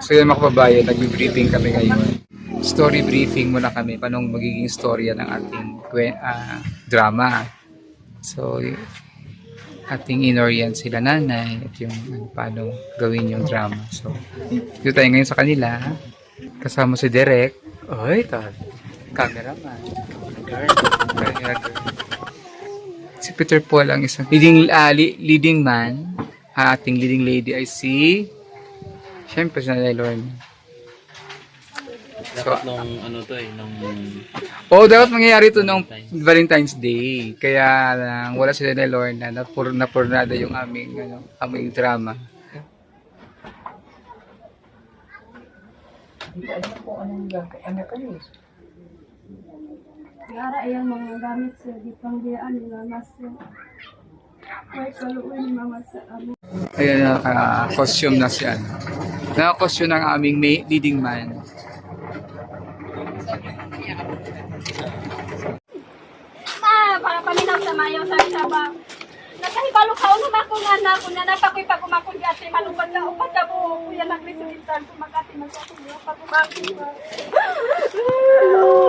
So yun mga kababayan, nagbe-briefing kami ngayon. Story briefing muna kami, paano magiging storya ng ating ah, drama. So, ating inorient sila nanay at yung ano, paano gawin yung drama. So, dito tayo ngayon sa kanila. Kasama si Derek. Oy, tal. Cameraman. Si Peter Paul ang isang leading, li- leading man. Ating leading lady ay si Siyempre, si Nanay Lorna. Dapat nung ano to eh, nung Oo, dapat mangyayari ito nung Valentine's Day. Kaya lang, wala sila ni Lorna. Napur, napurnada yung aming, ano, aming drama. Yara ayang mga gamit sa di pangdiaan nga mas ay kaluoy ni mama sa amo. Ayan, naka-costume na siya. Naka-costume ng aming may, leading man. Ma, para paminaw sa mayo sa saba. Nakahibalo ka uno mako nga na ko na napakoy pag umakon di ate na na mo kuya nagresultan kumakati magkakuya pag umakon.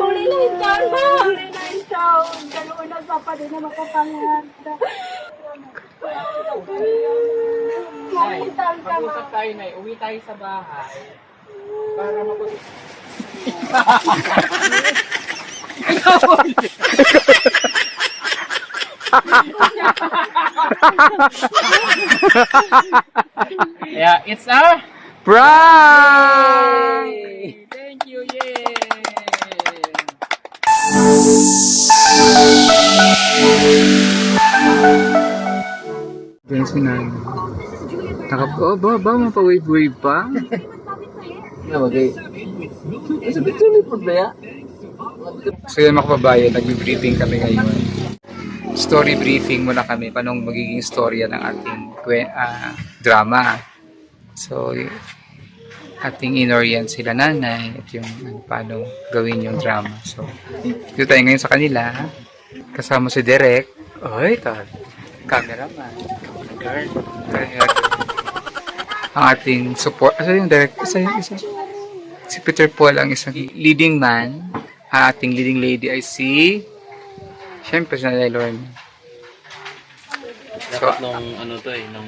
Uli na yung taon ma, uli na yung taon. Kaluoy na sa pa din na makapangan. Ma. mag-usap tayo na, uwi tayo sa bahay para mapag Yeah, it's a Prank! Thank you, yay! Yan si Nanay. Nakap... Oh, ba, ba, mapawave-wave pa? Okay. Isa bituloy po ba ya? So yun mga kababayan, nagbe-briefing kami ngayon. Story briefing muna kami, paano magiging storya ng ating ah, drama. So, ating inorient sila nanay at yung ano, paano gawin yung drama. So, dito tayo ngayon sa kanila. Kasama si Derek. Oy, tal. Cameraman. Kaya, girl. Ang ating support. Asa yung Derek? Isa yung isa. Si Peter Paul ang isang leading man. Ang ating leading lady ay si... Siyempre, si Nanay Lorna. Dapat nung ano to eh, nung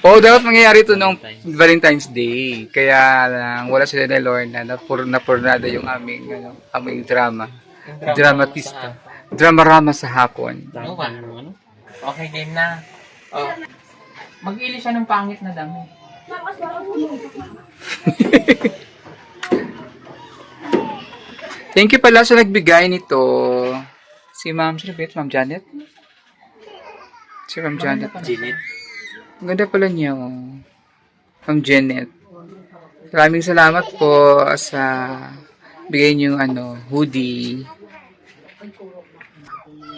Oo, dapat mangyayari ito nung Valentine's Day. Kaya lang, wala sila ni Lorna. Napur, napurnada yung aming, ano, aming drama. Dramatista. Dramarama sa hapon. ano? Ano? Okay, game na. Oh. Mag-ili siya ng pangit na dami. Thank you pala sa nagbigay nito. Si Ma'am, sino ba ito? Ma'am Janet? Si Ma'am Janet. Ginit. Ang ganda pala niya. oh. Ma'am Janet. Maraming salamat po sa bigay niyo ano, hoodie.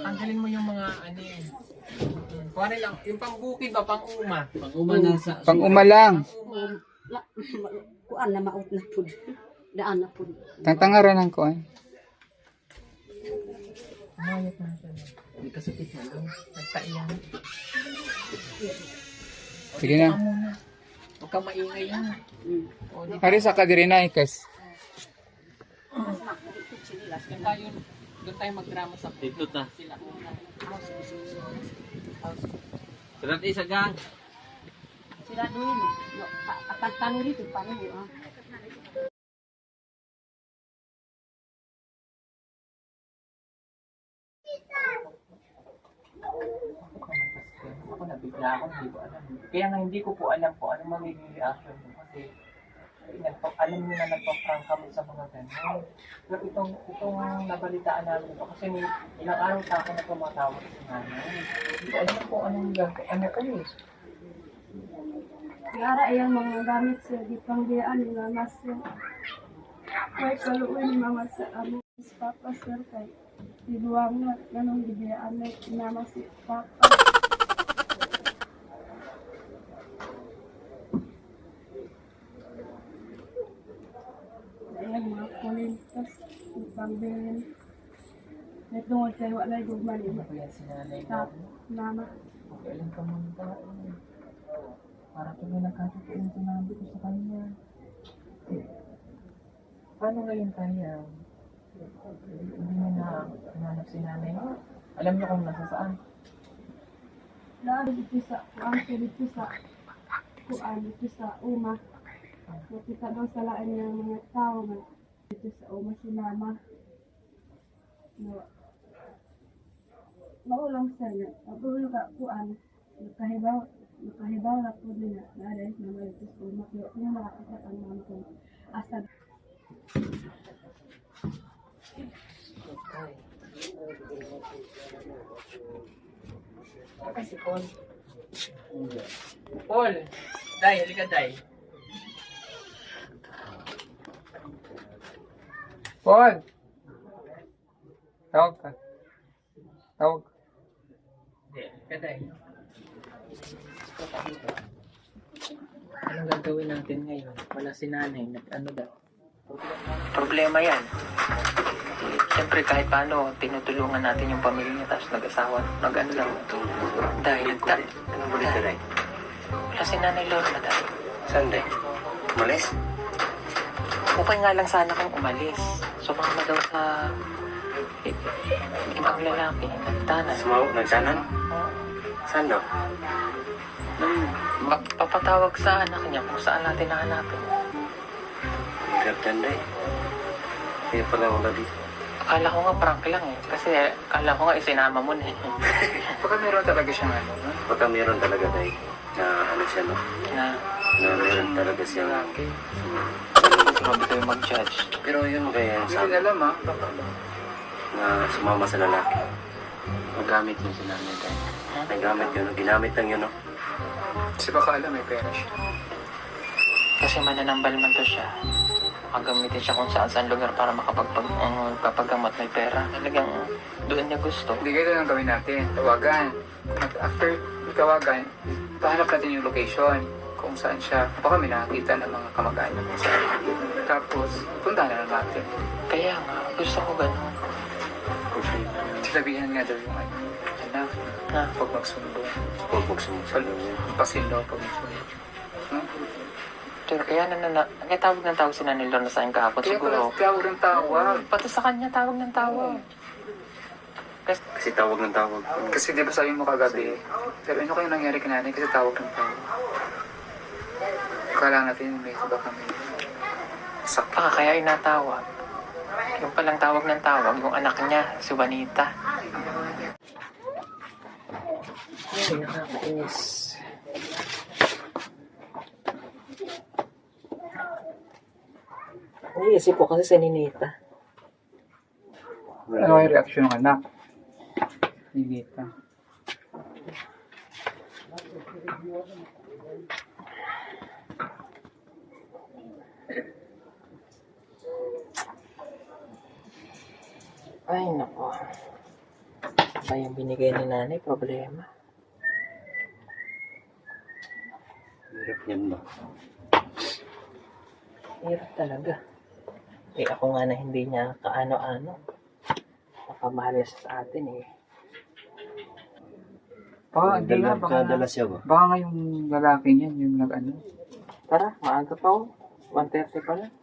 Tanggalin mo yung mga ano. Kuha lang, yung pang-bukid ba, pang-uma? Pang-uma na sa... Pang umalang. La, kuan na maut na pud. Daan na pud. Tangtangaran ng kuan. Mayat na siya. Hindi ka sakit na lang. Nagtaiyan. Sige na. Huwag ka maingay yan. Hari sa kadiri na ikas. doon tayo, doon tayo magdrama sa dito ta. Sila. Surat isa gang. Sila dulo. No, apat tanu dito pa mo ah. Ako nabigla ako, hindi ko alam. Kaya nga hindi ko po alam po ano magiging reaction mo kasi eh, nagpa, alam niyo na nagpa-prank kami sa mga ganun. Pero itong, itong nabalitaan namin ito kasi may ilang araw sa akin na tumatawag sa nanay. Hindi alam po anong gagawin. Ano ko eh. Yara ayang mga gamit sa di pangdiaan nga mas ay kaluoy ni mama sa. Si Papa sir kay dibuang nga ganong gibiyaan na mama si Papa. Mga kulintas, pangbilin. Netungod kayo wala ko nanay sa ko? mama. Kailan ka mong taon? Para kung may nagkakataon sinabi ko sa kanya. paano ngayon kaya? Hindi mo na hanap si nanay mo. Alam niyo kung nasa saan. Lalo dito sa, ang dito sa, kuan dito sa uma. Nakita daw sa laan ng mga tao nga dito sa uma si mama. No. Maulang sa niya. Pagbulo ka kuan. Nakahibaw, nakahibaw na po nila. Naalay na mga dito sa uma. Kaya kung makakita ang mama ko. Asa Ay, si Paul. Paul! Day, halika Day. Paul! Tawag ka. Tawag. Anong gagawin natin ngayon? Wala si nanay. Nag, ano daw? Problema yan. Siyempre kahit paano, tinutulungan natin yung pamilya niya tapos nag-asawa, nag-ano lang. Dahil, ta, Ano ba dito, Day? wala si nanay Lorna dahil. Saan, Day? Umalis? Okay nga lang sana kung umalis. Sumama daw sa ibang lalaki. Nagtanan. Sumaw, nagsanan? Saan daw? Hmm, Magpapatawag sa anak niya kung saan natin nahanapin. Yan, Day. Kaya pala wala dito. Akala ko nga prank lang eh. Kasi akala ko nga isinama mo na eh. Baka meron talaga siyang ano, no? Baka meron talaga, Day, na ano siya, no? Na, Na meron talaga siyang... Lalaki. Grabe kayo mag-judge. Pero yun kaya yung Hindi sabi ko alam ah. Baka na sumama sa lalaki. Magamit yun si nanay. Nagamit yun, no? ginamit lang yun, no? Kasi baka alam may pera siya. Kasi mananambal man to siya. Makagamitin siya kung saan saan lugar para makapagpag, uh, papagamot may pera. Talagang doon niya gusto. Hindi ganito lang gawin natin. Tawagan. At after tawagan, pahanap natin yung location kung saan siya. Baka may nakakita ng mga kamag-anak mo sa Tapos, punta na lang natin. Kaya nga, gusto ko ganun. Sinabihan nga daw yung ano, anak, Na, huwag magsundo. Huwag magsumusulo yun. Pasilo pag magsundo. Hmm? pero kaya na, na, kaya tawag ng tawag si Nanay Lorna sa akin kahapon Kaya pala siguro. tawag ng tawag. Pati sa kanya tawag ng tawag. Kasi, Kasi tawag ng tawag. Kasi di ba sabi mo kagabi, pero ano kayo nangyari kay nanay kasi tawag ng tawag. Kala natin may iba kami. Sakit. baka kaya inatawag. Yung palang tawag ng tawag, yung anak niya, si Juanita. Ay, nakakainis. Naisip ko kasi si Ninita. Ano yung reaction ng anak? Ninita. Ay, nako. Ba yung binigay ni nanay, problema. Hirap yan, no? Hirap talaga. Eh, ako nga na hindi niya kaano-ano. Nakamahal sa atin eh. Baka, hindi nga, baka, Kadala siya ba? baka nga yung lalaki niyan, yung nag-ano. Tara, maaga pa oh. 1.30 pa lang.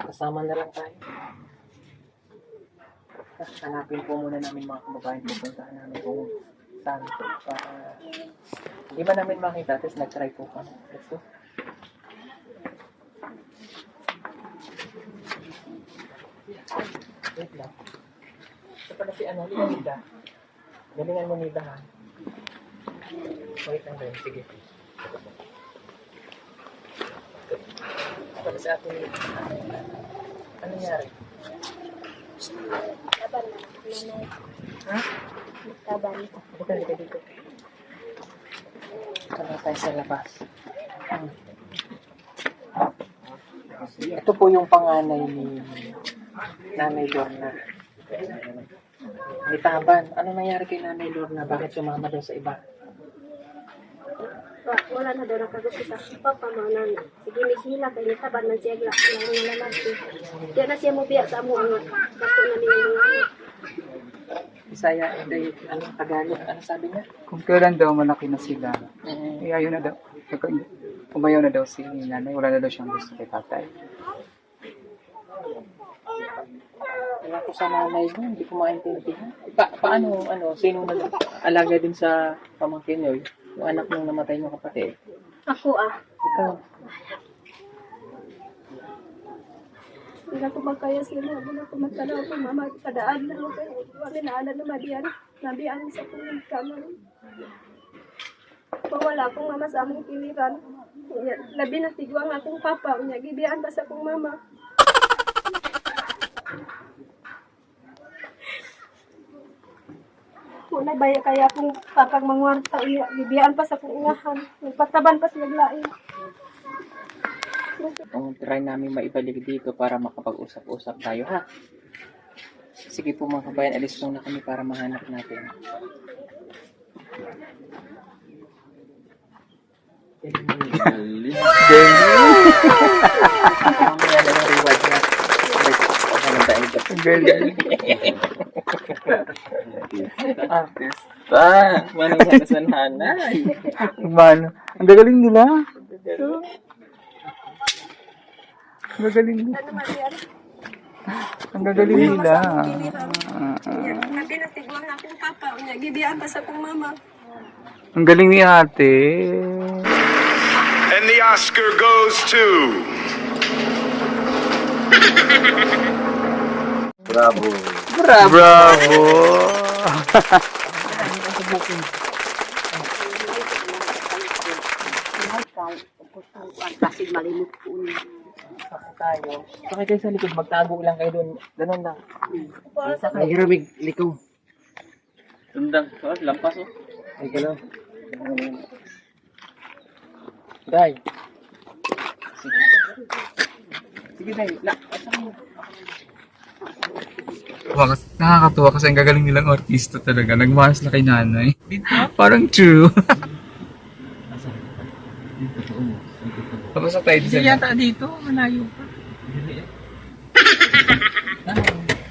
Kasama na lang tayo. Hanapin po muna namin mga kababayan. Pupuntahan namin kung saan po. Para... Di ba namin makita? Tapos nag-try po kami. Let's go. Wait lang. Ito pala si ano, Nida. Galingan mo Nida ha. Wait lang rin, sige. Para sa atin, ano nangyari? Taban na. Nanay. Ha? Taban. Bukan dito dito. Tara tayo sa labas. Ito po yung panganay ni Nanay Lorna. May taban. Ano nangyari kay Nanay Lorna? Bakit sumama daw sa iba? Wa- Wala na daw nakagusto sa na sige ni sila kay ni taban man siya gla lang nga lalaki. Diya na siya mo biya sa amo ang kato na niya mga anak. Bisaya, hindi, ano, Tagalog. Ano sabi niya? Kung kailan daw malaki na sila, eh ayaw na daw. Umayaw na daw si nanay, wala na daw siyang gusto kay tatay. Wala ko sa nanay mo, hindi ko maintindihan. Pa paano, ano, sino nag-alaga din sa pamangkin niyo? Yung anak nung namatay niyo kapatid? Ako ah. Ikaw, Hindi ko magkaya sila. Hindi ko magkala ako mama. Padaan na ako. Wala na ala na madiyan. Nabi ang sa kong kamar. Kung wala akong mama sa among piliran. Nya- Labi na tigwang akong papa. Nya gibiyaan ba sa akong mama. Wala ba kaya akong papag mangwarta. Iya, gibiyaan pa sa akong inahan. Pataban pa sa naglain. kung try namin maibalik dito para makapag-usap-usap tayo, ha? Sige po mga kabayan, alis muna kami para mahanap natin. Ang mga na reward na. Ang dahil Galing. Artista. Manong sa kasanhanay. Mano. Ang gagaling nila. Ang gagaling nila. Ang gagaling nila. Nabi na tigwang akong papa. Nya gibiyaan pa sa akong mama. Ang galing ni ate. And the Oscar goes to. Bravo. Bravo. Kusuan, kasi malimot po. Ako tayo. Bakit kayo sa likod? Magtago lang kayo doon. Ganun lang. Ay, hiramig, likaw. Tundang. So, lampas oh. Ay, gano'n. Day. Sige. Sige, Day. La, asan mo? Wow, nakakatuwa kasi ang gagaling nilang artista talaga. Nagmahas na kay nanay. Parang true. Tapos tayo Hindi dyan. yata dito. Malayo pa.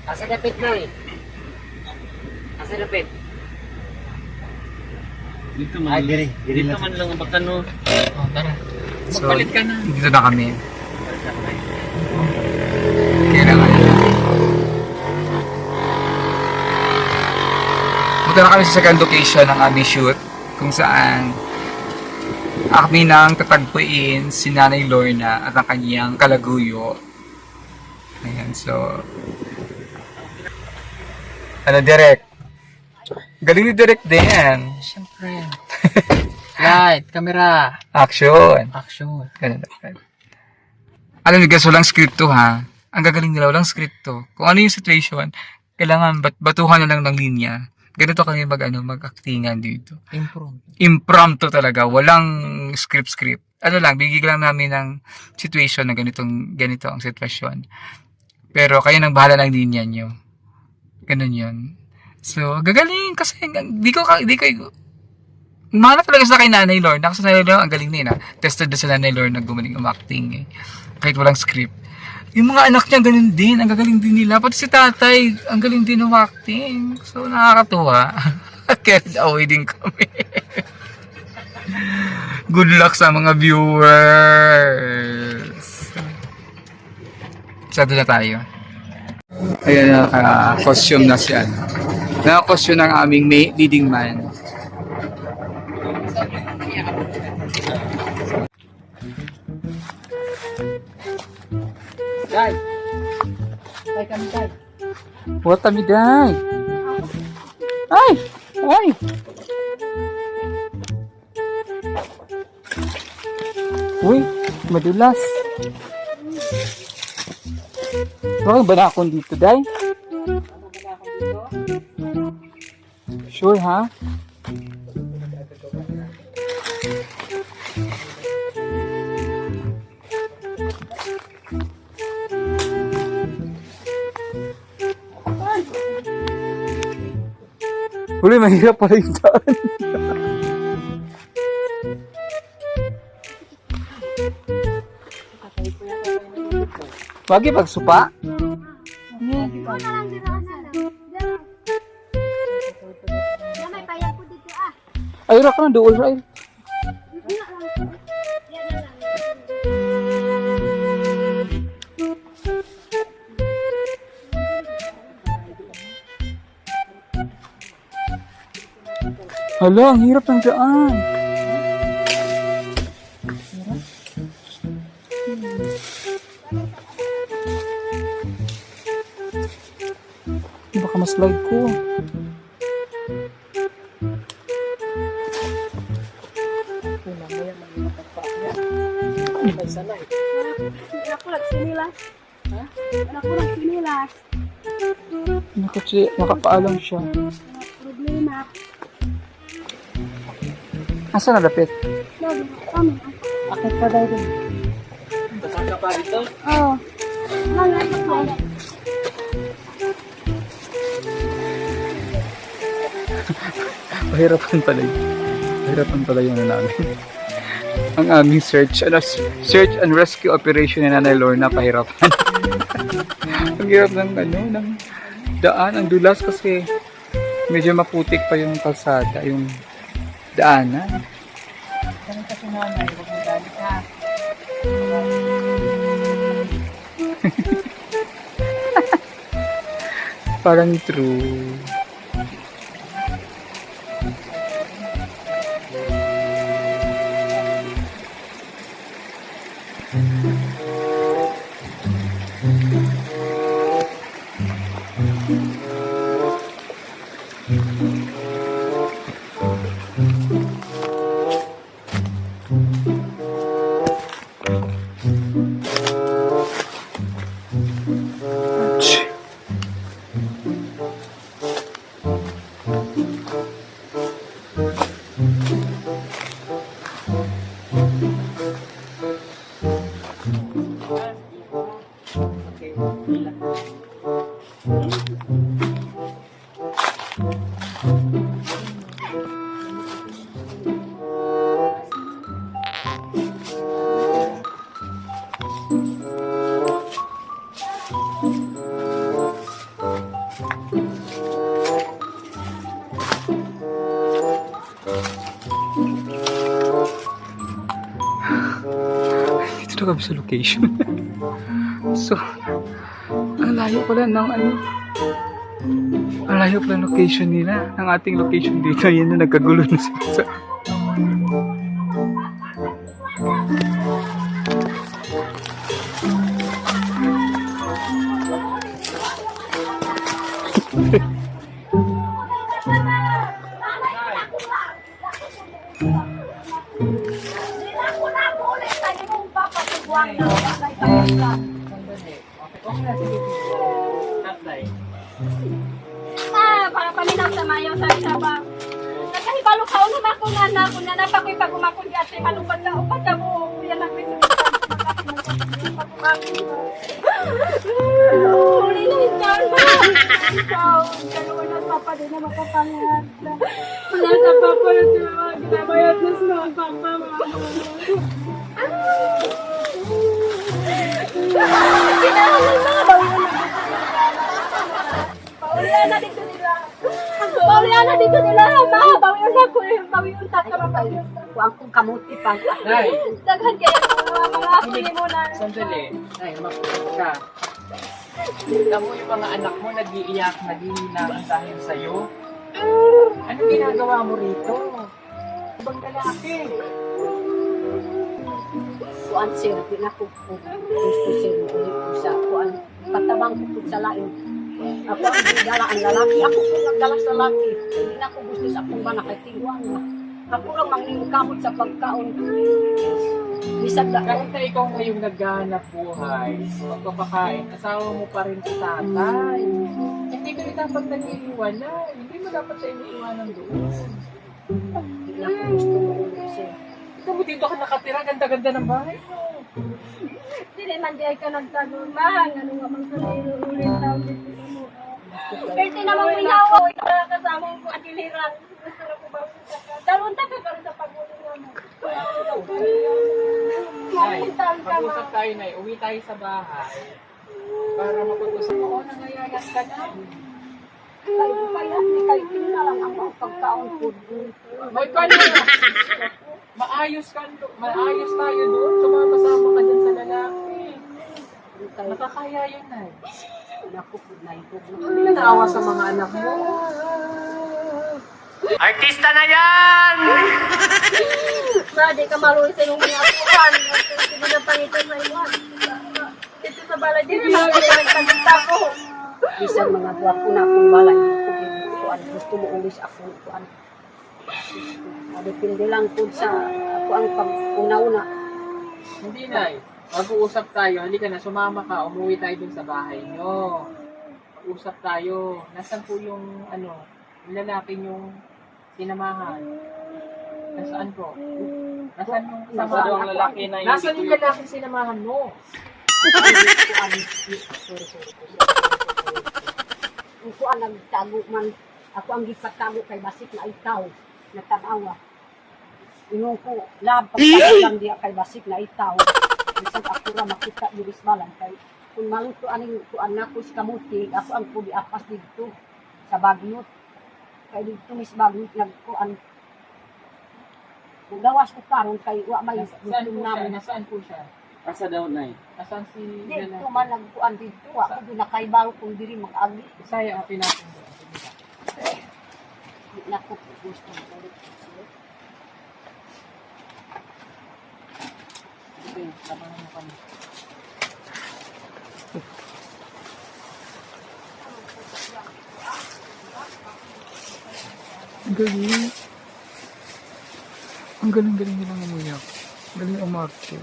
Asa dapit na eh. Asa dapit. Dito man. Ay, diri. Dito man lang ang bakano. Oh, tara. So, Magpalit ka na. dito na kami. Kaya na kaya. Punta na kami sa second location ng aming shoot kung saan kami nang tatagpuin si Nanay Lorna at ang kanyang kalaguyo. Ayan, so... Ano, Direk? Galing ni Direk din. Siyempre. Light, camera, Action. action. Ganun dapat. Alam niyo guys, walang script to ha. Ang gagaling nila, walang script to. Kung ano yung situation, kailangan bat batuhan na lang ng linya. Ganito kami mag, ano, mag-actingan dito. Improve. Impromptu talaga, walang script-script. Ano lang, bigyan lang namin ng situation na ganitong, ganito ang sitwasyon. Pero kayo nang bahala ng linya nyo. Ganun yun. So, gagaling kasi di ko, di ko, Mahal talaga sa kay Nanay Lorna. Kasi Nanay Lorna, ang galing na yun ha. Tested na sa Nanay Lorna gumaling umakting eh. Kahit walang script. Yung mga anak niya, ganun din. Ang gagaling din nila. Pati si tatay, ang galing din umakting. So, nakakatuwa. Carried away din kami. Good luck sa mga viewers. Sado na tayo. Ayan na, uh, costume na si ano. Naka-costume ng aming may leading man. Day. Day kami, Day. Kami day? Ay! Ay! Uy, madulas. Bakit ba na akong dito, day? Sure, ha? Huli, mahirap pala yung daan. Wagi pagsupa? Ikaw na lang dito kasi Hala, ang hirap ng daan. Baka ko. Anak ko nakapaalam siya. Asa na dapit? Akit pa daw din. Saan ka pa dito? Oo. Pahirapan pala yun. Pahirapan pala yung namin. ang aming search, ano, search and rescue operation ni Nanay Lorna, pahirapan. ang hirap ng, ano, ng daan, ang dulas kasi medyo maputik pa yung kalsada, yung daanan. Ganun kasi nanay, huwag mo galit ha. Parang true. Dito kami sa location. so, ang layo pala ng ano. Ang layo pala ng location nila. Ang ating location dito. Yan na nagkagulo na sa... na ko nga na ko na napakoy pag umakon di ate manubad na upat ka mo kuya na Uli na hintaon ba? Ikaw, dalawa na papa din na makapangat. Wala sa papa na mga ginabayat na sa mga papa mga mga bawin na Paulian na dito nila. Paulian na dito nila. Ma, bawian na ko eh. Bawian ta ka mabawian. Kuang kong kamuti pa. Nay, Daghan kaya ko mga mo na. sandali. Nay, mapulit ka. Mo yung mga anak mo nag-iiyak, nag-iinaan dahil sa'yo. Ano ginagawa mo rito? Ibang lalaki. Kuan sir, di na ko po. Gusto sir, ulit ko sa kuan. Patabang ko sa lain. Ako ang nagdala ang lalaki. Ako po nagdala sa lalaki. Hindi na ko gusto sa akong ba nakatiwan na. Ako lang mangingamot sa pagkaon. Bisag na Kahit na ikaw ngayong naghahanap buhay, magpapakain, asawa mo pa rin si tatay. Hindi ka rin dapat nag-iiwan na. Hindi mo dapat siya iniiwanan doon. Hindi na ko gusto mo. Ikaw mo dito ka nakatira, ganda-ganda ng bahay mo. Dili man di ay ka nagtanumang. Ano nga man ka ulit tao dito mo. Pero tinamang minawa. Kasama ko at iliran. Gusto na ko ba ka. Dalawang taka ka rin sa mo. Mapuntan ka mag-usap ma. tayo na, uwi tayo sa bahay. Para mapag-usap ko, oh, nangayayas ka na. Kaya kaya ni kay tingnan lang ang pagkaon po. May ka na. Maayos ka, maayos tayo doon. Sumama-sama ka dyan sa lalaki. Kaya Nakakaya yun, Nay. naku po na ito. Hindi naawa sa mga anak mo. Artista na yan! Ma, di ka maluwi sa inyong mga akuan. Hindi na pangito sa iwan. Dito sa balay, di na magpagkagita ko. Bisan mga buwak ko na akong balay. Kuan, gusto mo ulis ako. Kuan. Depende lang po sa ako ang pag-una-una. Hindi na Mag-uusap tayo. Halika na, sumama ka. Umuwi tayo dun sa bahay nyo. Mag-usap tayo. Nasaan po yung, ano, yung lalaki yung sinamahan? Nasaan po? Nasaan yung Nasaan kasama? ang lalaki na Nasaan yung lalaki sinamahan mo? Kuan, sorry, sorry. Ang kuan nagtago man. Ako ang gipatago kay Basik na ikaw. Natanawa. Ingon ko, lab, pagtago lang diya kay Basik na ikaw. Bisag ako ra makita di bisbalan kay kung maluto aning kuan na ko sa kamuti, ako ang pudi apas dito sa Bagnot. Kay dito mis Bagnot nagkuan. Kung gawas ko karon kay wa may gusto namin. Nasaan po siya? Asa daw na eh? Nasaan si Dito man nagkuan dito, ako doon nakaibaro kung diri mag-agi. Natin doon. Sige na. Naku, gusto ko. Sige, labanan mo kami. Galing. Ang galing-galing nilang umuyak. Galing umarte.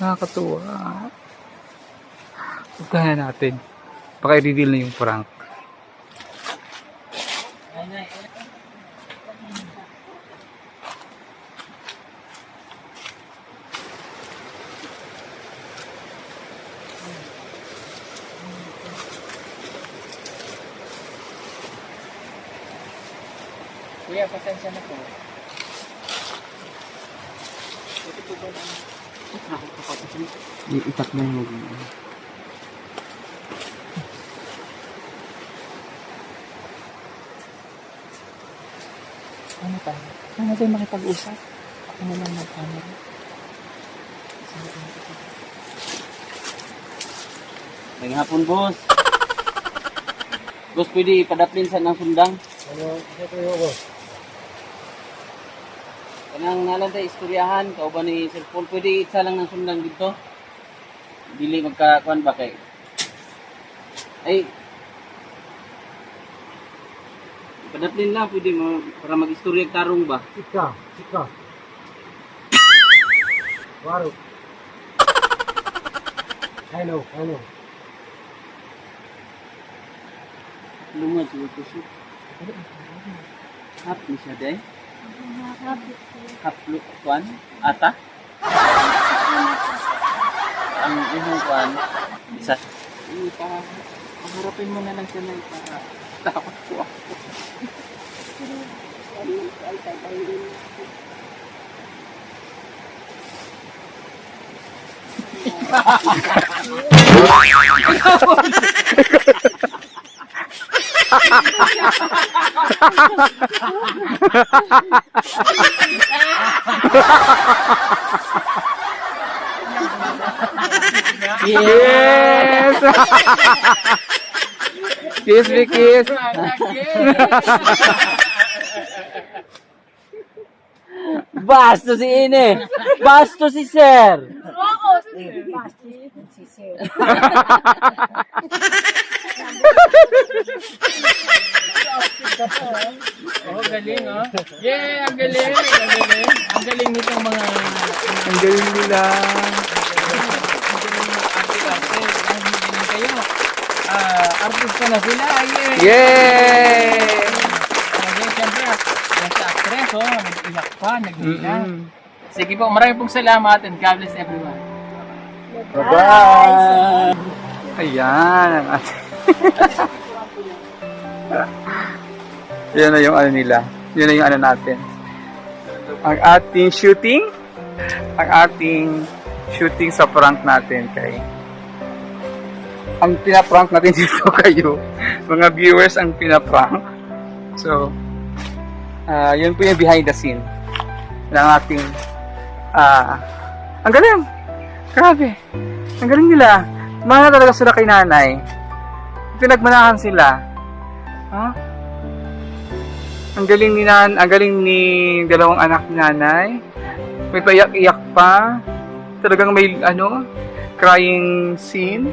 Nakakatuwa. Pagkahan natin. Baka i-reveal na yung prank. Ay, nay. Kuya, pasensya na po. Ito po ba na? Itak na yung Ano tayo? Ano tayo makipag-usap? Ako na lang mag-camera. Ngayong hapon, boss. Boss, pwede ipadaplin sa ng sundang? Ano, ito yung boss? Kanang nalang tayo istoryahan, kauban ni Sir Paul, pwede isa lang ng sundang dito? Dili magkakuan ba kay? Ay, Padaplin lang, pwede mo, para mag-istorya tarong ba? Chika, chika. Waru. Hello, hello. Lumad siguro ko siya. Hap ni siya, day? Haplo, kuan? Ata? Ang imong kuan, isa. Hindi, pa, paharapin mo na lang siya na para takot po ako. Yes! kiss me, kiss! Basto si Ine! Basto si Sir! Si Sir. Oh, galing, oh. Yeah, ang galing, ang galing. Ang galing nitong mga Ang galing nila. Artista na sila. Yeah. Yay! Again, siyempre, yan sa actress, oh, nag-iyak pa, nag-iyak. Mm-mm. Sige po, maraming pong salamat and God bless everyone. Bye-bye! Ayan ang ating... Yan na yung ano nila. Yun na yung ano natin. Ang ating shooting. Ang ating shooting sa prank natin kay ang pinaprank natin dito kayo. Mga viewers ang pinaprank. So ah yun po yung behind the scene ng ating ah ang galing! Grabe! Ang galing nila. Mahal talaga sila kay nanay. Pinagmanahan sila. Ha? Ang galing ni nan, ang galing ni dalawang anak ni nanay. May paiyak-iyak pa. Talagang may ano, crying scene.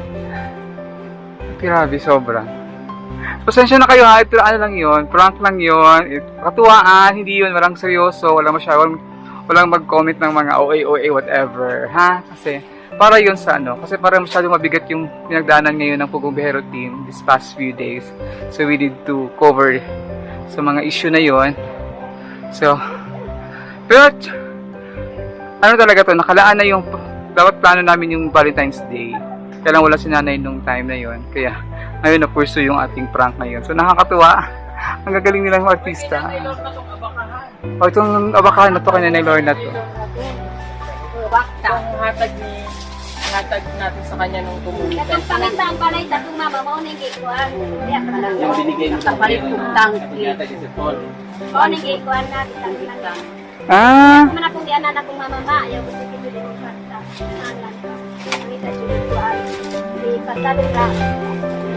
Grabe, sobra. Pasensya na kayo ha, ito ano lang yon, prank lang yon, katuwaan, hindi yon, walang seryoso, walang masyadong, walang mag-comment ng mga OA, OA, whatever, ha? Kasi, para yon sa ano, kasi para masyadong mabigat yung pinagdaanan ngayon ng Pugong Bihero team this past few days. So, we need to cover sa mga issue na yon. So, pero, ano talaga to, nakalaan na yung, dapat plano namin yung Valentine's Day. Kaya lang wala si nanay nung time na yon. Kaya, ngayon na pursue yung ating prank ngayon. So, nakakatuwa. Ang gagaling nilang artista. O, itong abakahan na to, kay Nanay Lorna to. Wakta. Ang hatag ni hatag natin sa kanya nung tumulong. Katong pangandaan palay sa kong mama. Kaya ka lang. Yung binigay mo sa kanya, kong tangki. pagkatag si Sir Paul. Mao ning gikuan natin ang pinang. Ah, Kung man akong gianan akong mama ma, ayaw ko dili mo kanta. Nanan. Patalo ra.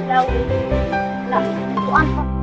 Daw. Na, kuan pa